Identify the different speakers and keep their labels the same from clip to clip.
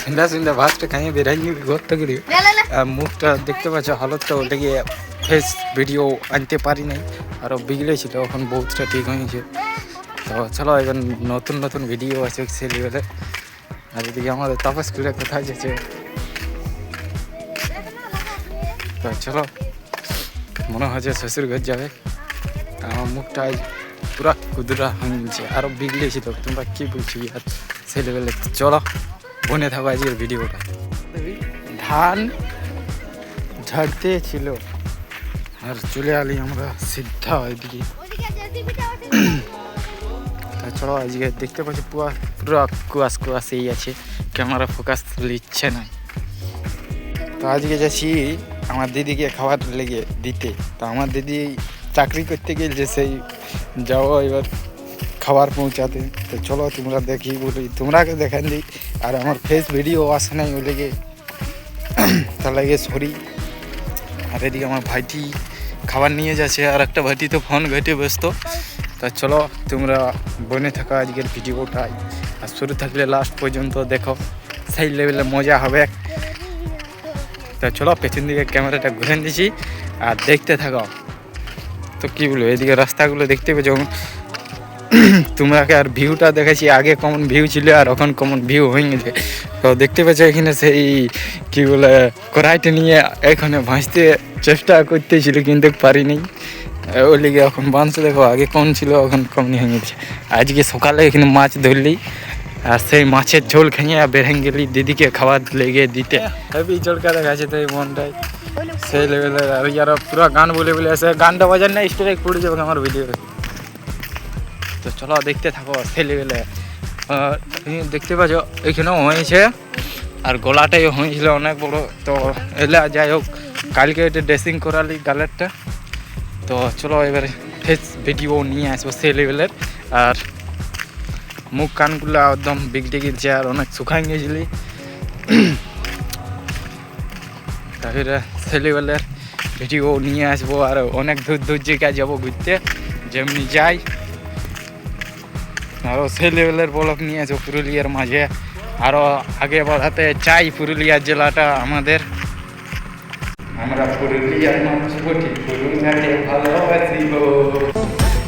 Speaker 1: সন্ধ্যা সন্ধ্যা ভাতটা খাইয়ে বেরাই নিবি ঘর
Speaker 2: না
Speaker 1: আর মুখটা দেখতে পাচ্ছ হালতটা ওটা গিয়ে ফেস ভিডিও আনতে পারি নাই। আরও বিগড়ে ছিল এখন বহুতটা ঠিক হয়েছে তো চলো এবার নতুন নতুন ভিডিও আছে সেলিবেলে আর এদিকে আমাদের তাপস করে কোথায় যাচ্ছে? তো চলো মনে হচ্ছে শ্বশুর ঘর যাবে। আমার মুখটা আজ পুরা কুদরা হয়েছে আরও বিগড়েছিল তোমরা কি বলছি? আর ছেলেবেলে চলো। বনে থাকো আজকের ভিডিওটা। ধান ঝাড়তে ছিল, আর চলে আলি আমরা সিদ্ধা এদিকে। তাছাড়াও আজকে দেখতে পাচ্ছি পুরা পুরো কুয়াশ কুয়াশেই আছে, ক্যামেরা ফোকাস নিচ্ছে না। তো আজকে যাচ্ছি আমার দিদিকে খাবার লেগে দিতে। তো আমার দিদি চাকরি করতে গেছে সেই যাও এবার খাবার পৌঁছাতে। তো চলো তোমরা দেখি বলি, তোমরাকে দেখান দিই আর আমার ফেস ভিডিও আসে নাই, ওই লেগে তার লাগে সরি আর এদিকে আমার ভাইটি খাবার নিয়ে যাচ্ছে, আর একটা ভাইটি তো ফোন ঘেটে ব্যস্ত। তা চলো, তোমরা বনে থাকা আজকের ভিডিওটাই আর শুরু থাকলে লাস্ট পর্যন্ত দেখো, সেই লেভেলে মজা হবে। তা চলো, পেছন দিকে ক্যামেরাটা ঘুরে দিছি, আর দেখতে থাকো। তো কী বলব, এদিকে রাস্তাগুলো দেখতে পেয়েছ? তোমরাকে আর ভিউটা দেখেছি আগে কমন ভিউ ছিল আর এখন কমন ভিউ হয়ে গেছে। তো দেখতে পেয়েছ এখানে সেই কি বলে কড়াইটা নিয়ে এখানে ভাসতে চেষ্টা করতেছিল কিন্তু পারিনি। ওই লিগে এখন বাঁধছে দেখো আগে কোন ছিল এখন কম হয়ে গেছে। আজকে সকালে এখানে মাছ ধরলি আর সেই মাছের ঝোল খেয়ে বেড়ে গেলি দিদিকে খাবার লেগে দিতে। হেভি ঝোলকা দেখাচ্ছে তো এই মনটাই সেই লেভেলের আর পুরো গান বলে বলে আসে গানটা বাজার না স্ট্রাইক পড়ে যাবে আমার ভিডিও তো চলো দেখতে থাকো তুমি দেখতে পাচ্ছ, এখানেও হয়েছে, আর গলাটাই হয়েছিল অনেক বড়। তো এলে, যাই হোক, কালকে এটা ড্রেসিং করালি গালেরটা। তো চলো এবারে ফেস ভিডিও নিয়ে আসব সেই লেভেলের আর মুখ কানগুলো একদম বিগড়ে গেছে আর অনেক শুকাই গেছিলি। তারপরে লেভেলের ভিডিও নিয়ে আসব, আর অনেক দূর দূর জায়গায় যাব ঘুরতে। যেমনি যাই আরও সেই লেভেলের ব্লক নিয়ে আসব পুরুলিয়ার মাঝে। আরও আগে বাড়াতে চাই পুরুলিয়া জেলাটা আমাদের। আমরা পুরুলিয়ার মানুষ বটি পুরুলিয়াকে ভালোবাসি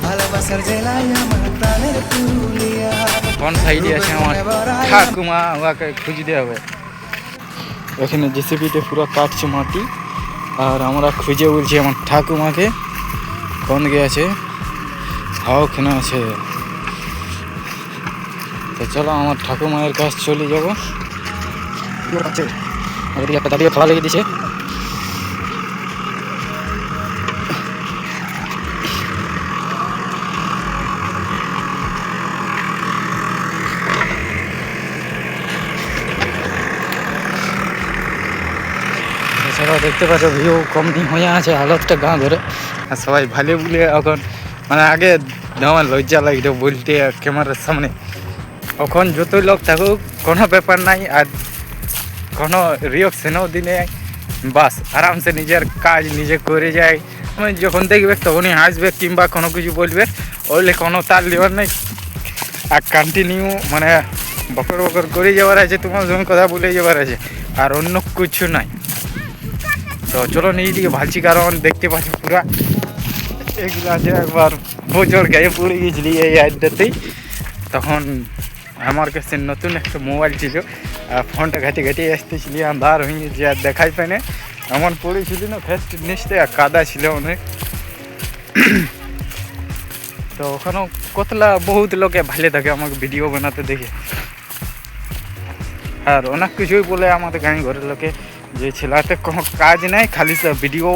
Speaker 3: ভালোবাসার জেলায় আমার প্রাণের পুরুলিয়া।
Speaker 1: কোন সাইডে আছে আমার? ঠাকুমা ওকে খুঁজতে হবে। এখানে জেসিপিতে পুরো কাটছে মাটি আর আমরা খুঁজে বলছি আমার ঠাকুমাকে। কোন দিকে আছে? হাও ওখানে আছে। তো চলো আমার ঠাকুমায়ের কাছে চলে যাব। একটা দাদিকে খাওয়া লেগে দিছে দেখতে পাচ্ছ, ভিউ কম দিন হয়ে আছে, হালতটা গাঁ ধরে। আর সবাই ভালো বলে এখন মানে আগে আমার লজ্জা লাগতো, বলতে ক্যামেরার সামনে। এখন যতই লোক থাকুক, কোনো ব্যাপার নাই আর কোনো রিয়াকশনও দিনে বাস, আরামসে নিজের কাজ নিজে করে যায়। মানে যখন দেখবে, তখনই হাসবে কিংবা কোনো কিছু বলবে। ওইলে কোনো তার লিবার নেই। আর কন্টিনিউ মানে বকর বকর করে যাওয়ার আছে, তোমার সঙ্গে কথা বলে যাওয়ার আছে। আর অন্য কিছু নাই। তো চলো নিজে দিকে ভালছি, কারণ দেখতে পাচ্ছি পুরা। এগুলো যে একবার বছর গায়ে পড়ে গেছিলি এই আড্ডাতেই। তখন আমার কাছে নতুন একটা মোবাইল ছিল। ফোনটা ঘাটে ঘাটে আসতেছিলি আন্ধার হয়ে যে আর দেখাই পাই না এমন পড়েছিল না, ফেস্ট নিচতে আর কাদা ছিল অনেক তো ওখানেও কতলা বহুত লোকে ভালো থাকে আমাকে ভিডিও বানাতে দেখে। আর অনেক কিছুই বলে আমাদের গাঁয়ে ঘরের লোকে, যে ছেলেতে কোনো কাজ নাই, খালি ভিডিও।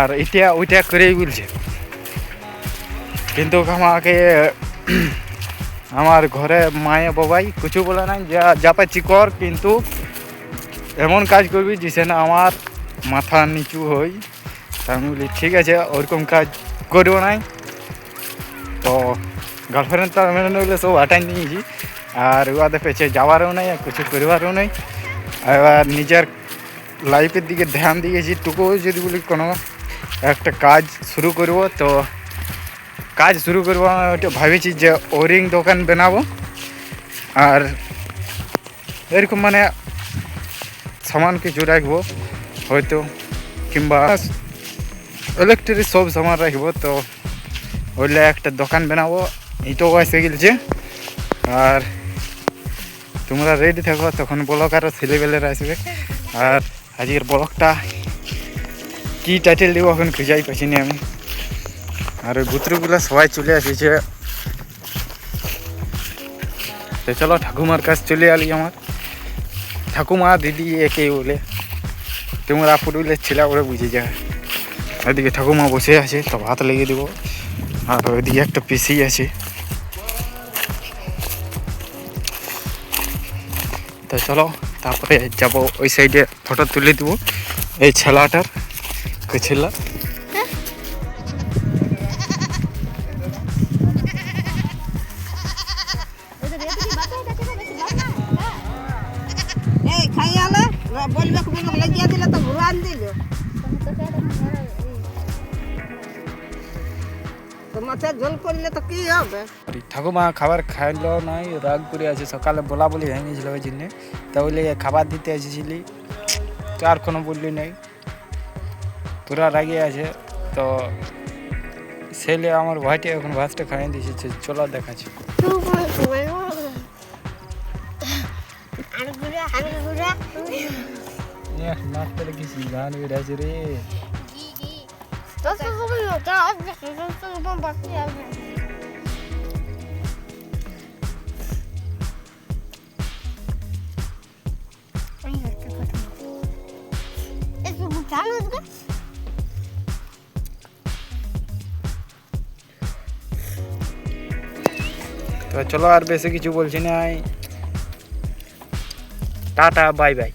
Speaker 1: আর এটা, ওইটা করেই বলছে। কিন্তু আমাকে আমার ঘরে মায়ে বাবাই কিছু বলে নাই, যা যা পাচ্ছি কর, কিন্তু এমন কাজ করবি যে না আমার মাথা নিচু হই। আমি বলি, ঠিক আছে, ওরকম কাজ করব নাই। তো গার্লফ্রেন্ড তো মেনে নিলে সব আটাই নিয়েছি, আর ওদের পেছে যাওয়ারও নেই, আর কিছু করবারও নেই। এবার নিজের লাইফের দিকে ধ্যান দিয়েছি টুকু যদি বলি কোনো একটা কাজ শুরু করব, তো কাজ শুরু করব ওটা ভাবেছি যে ওরিং দোকান বানাবো। আর এরকম মানে সামান কিছু রাখব, হয়তো কিংবা ইলেকট্রিক সব সামান রাখব, তো ওইলে একটা দোকান বানাবো, এটাও এসে গেছে আর তোমরা রেডি থাকো, তখন ব্লক আরও ছেলেবেলেরা আসবে। আর আজকের ব্লকটা কি টাইটেল দেবো এখন খুঁজাই পাচ্ছি না আমি। আর ওই গুত্রগুলো সবাই চলে আসেছে। তো চলো ঠাকুমার কাছ চলে আলি আমার। ঠাকুমা দিদি একে বলে, তোমরা পুরুলের ছেলে, ওরা বুঝে যায়। ওইদিকে ঠাকুমা বসে আছে, তো ভাত লেগে দেবো। আর ওইদিকে একটা পিসি আছে। তো চলো, তারপরে যাব, ওই সাইডে ফটো তুলে দেবো। এই ছেলাটার কে ছেলা
Speaker 2: লাগিয়ে তো তো তো
Speaker 1: ঠাকুমা, খাবার খাইলো নাই, রাগ করে আছে। সকালে বলা বলি হয়ে গেছিল ওই জন্যে। তাহলে খাবার দিতে এসেছিলি। তো আর কোনো বললি নাই। পুরা রাগে আছে। তো ছেলে আমার ভাইটি এখন ভাতটা খাইয়ে দিয়েছে। চলো দেখাচ্ছি। নাচতে রেখেছি গান বেড়েছে রে তো চলো আর বেশি কিছু বলছি না টাটা বাই বাই